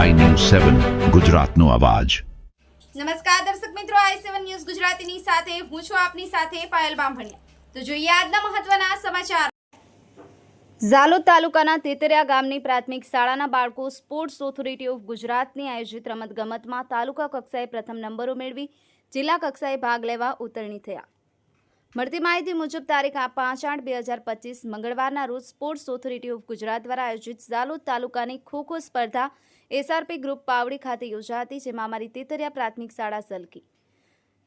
સેવન, ગુજરાતનો અવાજ. નમસ્કાર દર્શક મિત્રો, આઈ સેવન ન્યૂઝ ગુજરાતીની સાથે હું છું આપની સાથે પાયલ બામભણિયા. તો જોઈએ આજના મહત્વના સમાચાર. ઝાલોદ તાલુકાના તેતરિયા ગામની પ્રાથમિક શાળાના બાળકો સ્પોર્ટ્સ ઓથોરિટી ઓફ ગુજરાતની આયોજિત રમતગમતમાં તાલુકા કક્ષાએ પ્રથમ નંબરો મેળવી જિલ્લા કક્ષાએ ભાગ લેવા ઉતરણી થયા. મળતી માહિતી મુજબ તારીખ આ પાંચ આઠ બે હજાર પચીસ મંગળવારના રોજ સ્પોર્ટ્સ ઓથોરિટી ઓફ ગુજરાત દ્વારા આયોજિત ઝાલોદ તાલુકાની ખો ખો સ્પર્ધા એસઆરપી ગ્રુપ પાવડી ખાતે યોજાઈ હતી જેમાં અમારી તેતરિયા પ્રાથમિક શાળા સલકી.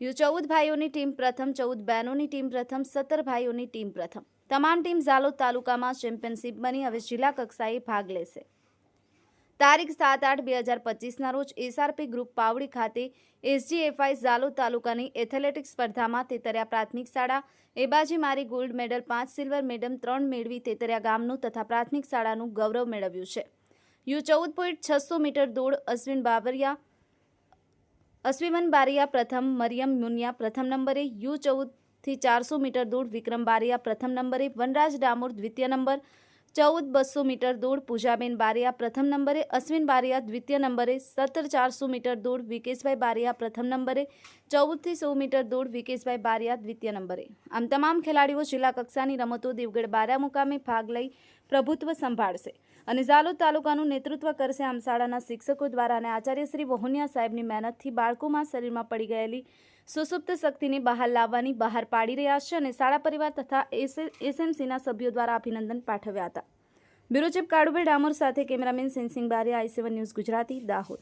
યુ ચૌદ ભાઈઓની ટીમ પ્રથમ, ચૌદ બહેનોની ટીમ પ્રથમ, સત્તર ભાઈઓની ટીમ પ્રથમ. તમામ ટીમ ઝાલોદ તાલુકામાં ચેમ્પિયનશિપ બની હવે જિલ્લા કક્ષાએ ભાગ લેશે. તારીખ સાત આઠ બે હજાર પચીસના રોજ એસઆરપી ગ્રુપ પાવડી ખાતે એસજીએફઆઈ ઝાલોદ તાલુકાની એથ્લેટિક્સ સ્પર્ધામાં તેતરિયા પ્રાથમિક શાળા, એબાજી મારી ગોલ્ડ મેડલ, પાંચ સિલ્વર મેડલ ત્રણ મેળવી તેતરિયા ગામનું તથા પ્રાથમિક શાળાનું ગૌરવ મેળવ્યું છે. યુ ચૌદ પોઈન્ટ છસો મીટર દોડ અશ્વિન બાબરિયા અશ્વિમન બારિયા પ્રથમ, મરિયમ મુનિયા પ્રથમ નંબરે, યુ ચૌદથી ચારસો મીટર દોડ વિક્રમ બારિયા પ્રથમ નંબરે, વનરાજ ડામોર દ્વિતીય નંબર ચૌદ બસો મીટર દોડ પૂજાબેન બારિયા પ્રથમ નંબરે, અશ્વિન બારિયા દ્વિતીય નંબરે, સત્તર ચારસો મીટર દોડ વિકેશભાઈ બારિયા પ્રથમ નંબરે, ચૌદથી સો મીટર દોડ વિકેશભાઈ બારિયા દ્વિતીય નંબરે. આમ તમામ ખેલાડીઓ જિલ્લા કક્ષાની રમતો દેવગઢ બારિયા મુકામે ભાગ લઈ પ્રભુત્વ સંભાળશે. અને ઝાલોદ તાલુકાનું નેતૃત્વ કરશે આમ શાળાના શિક્ષકો દ્વારા અને આચાર્ય શ્રી વહોનિયા સાહેબની મહેનતથી બાળકોમાં શરીરમાં પડી ગયેલી સુસુપ્ત શક્તિને બહાર લાવવાની બહાર પાડી રહ્યા છે અને શાળા પરિવાર તથા એસએમસીના સભ્યો દ્વારા અભિનંદન પાઠવ્યા હતા. બ્યુરો કાળુભાઈ ડામોર સાથે cameraman Sensing Bariya, I seven news Gujarati, Dahod.